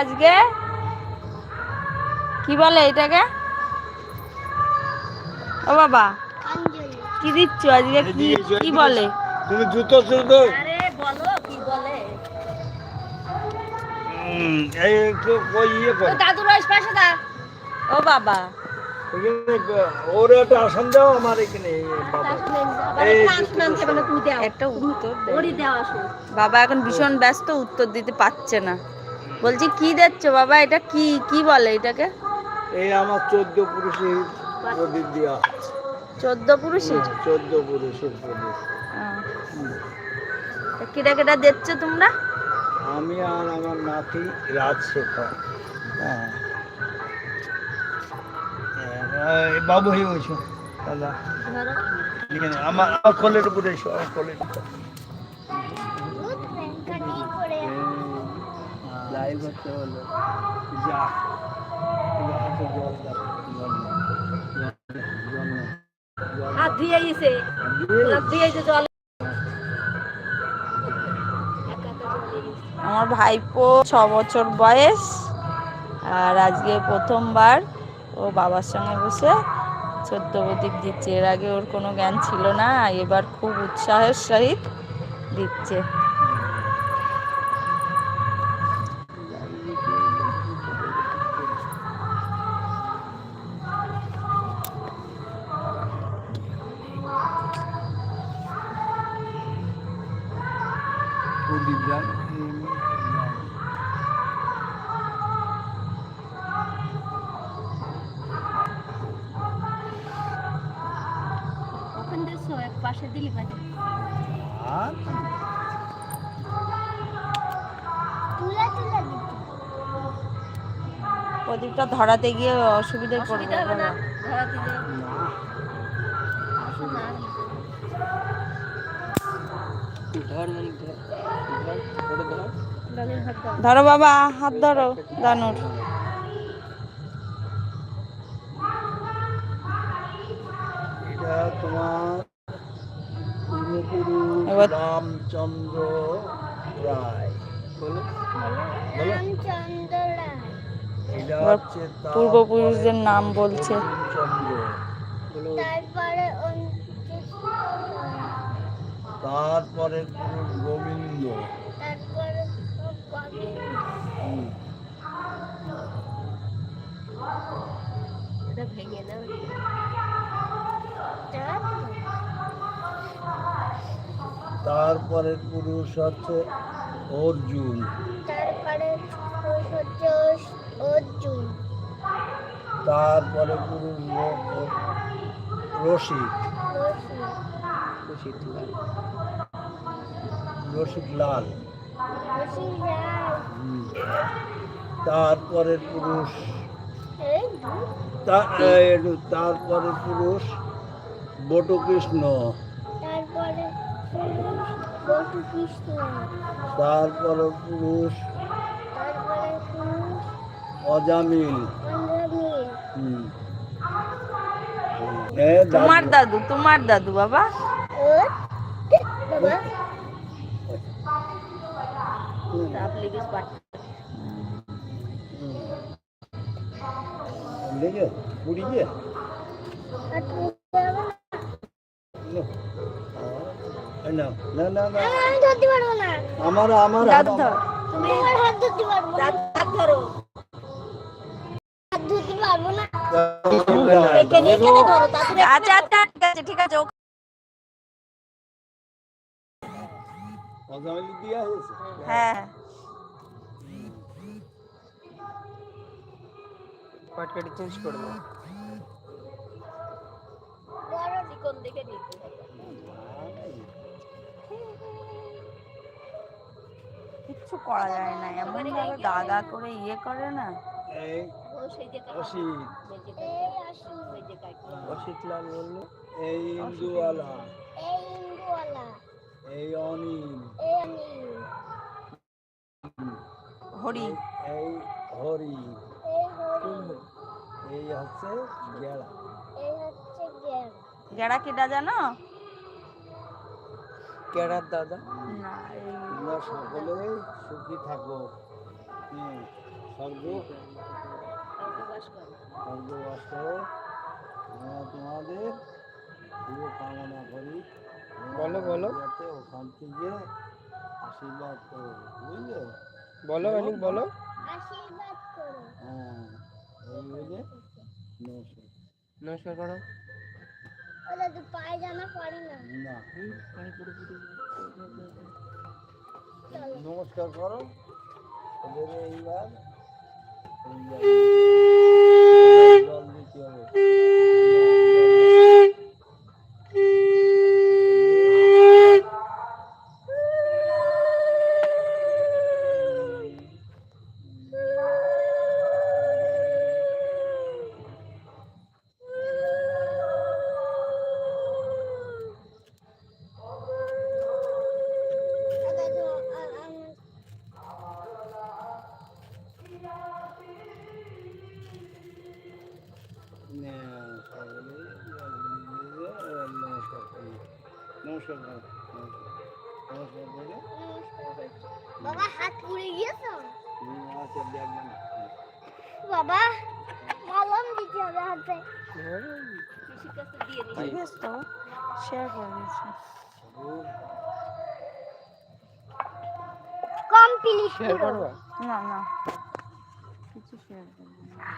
আজকে? কি বলে এটাকে? ও বাবা কি দিচ্ছ আজকে? কি কি বলে? তুমি জুতো শুধু আরে বলো কি বলে? এই একটু ওই ইয়ে কর। দাদু রয়েছে পাশে দা। ও বাবা। ওর একটা আসন দাও আমার এখানে বাবা। এই একটা উত্তর দে। বাবা এখন ভীষণ ব্যস্ত উত্তর দিতে পারছে না। বলছি কি দিচ্ছ বাবা? এটা কি? কি বলে এটাকে? এই আমার চোদ্দ পুরুষের প্রদীপ দেওয়া। চোদ্দ পুরুষের? চোদ্দ পুরুষের প্রদীপ। কিটা কিটা দিচ্ছ তোমরা? আমি আর আমার নাতি রাজশেখর। হ্যাঁ। বাবু হয়ে গেছো। দাদা। আমার আমার কোলের উপরে আমার কোলের লাইভ হচ্ছে হলো যা। জল। হাত ধুয়ে গেছে হাত গেছে জল। আমার ভাইপো ছ বছর বয়স আর আজকে প্রথমবার ও বাবার সঙ্গে বসে চোদ্দ প্রদীপ দিচ্ছে। এর আগে ওর কোনো জ্ঞান ছিল না এবার খুব উৎসাহের সহিত দিচ্ছে। প্রদীপ পাশে দিলি পাশে আর? তুলা তুলা প্রদীপটা ধরাতে গিয়ে অসুবিধায় পড়বে বাবা। না ধরো বাবা হাত ধরো দানুর। এটা তোমার এবার- রামচন্দ্র রায়। পূর্বপুরুষদের নাম বলছে। তারপরে তারপরে পুরুষ গোবিন্দ। তারপরে পুরুষ হচ্ছে অর্জুন। তারপরে হচ্ছে অর্জুন। তারপরে পুরুষ র- র- রসিক রশি লাল। রশি রায় হুম। তারপরে পুরুষ। এই দুই তা- এই তারপরে পুরুষ বটকৃষ্ণ। তারপরে বটু কৃষ্ণ তারপরে পুরুষ অজামিল। তোমার দাদু। তোমার দাদু বাবা। বাবা হুম। লেগে পুরি গিয়ে আর তুমি যাবে না? না না না না আমি আমি ধরতে পারব না আমার আমার দাদু ধর তুমি আমার হাত ধরতে পারব না হাত ধরো হাত ধরতে পারব না এখানে এখানে ধরো তারপরে আচ্ছা আচ্ছা ঠিক আছে ঠিক আছে হ্যাঁ। পাটকাটি চেঞ্জ করে দাও। বড় নিতে কিচ্ছু করা যায় না। এমন ভাবে গা গা করে ইয়ে করে না। অসিত লাল বলল। এই ইন্দুওয়ালা। এই ইন্দুওয়ালা। এই অনিল। হরি। এই হরি। এই এই হচ্ছে গেড়া। এই হচ্ছে জ্ঞান গেড়া কিটা জানো? কেড়ার দাদা। না এই তোমরা সকলে সুখী থাকো হুম স্বর্গে। স্বর্গে করো। তোমাদের শুভ কামনা করি। বলো, বলো। যাতে ওখান থেকে আশীর্বাদ করো বুঝলে? বলো অনেক বলো। আশীর্বাদ করো। হ্যাঁ এই বুঝে নমস্কার নমস্কার করো। ওরা তো পায়ে জামা পরে না। না। নমস্কার করো। ওদের এইবার জল দিতে হবে। নমস্কার নমস্কার করে বাবা হাত পুড়ে গিয়েছো আচ্ছা বাবা মলম দিতে হবে হাতে। তো শেয়ার করে দিয়েছি। কমপ্লিট শেয়ার করবা? না না কিছু শেয়ার করব না।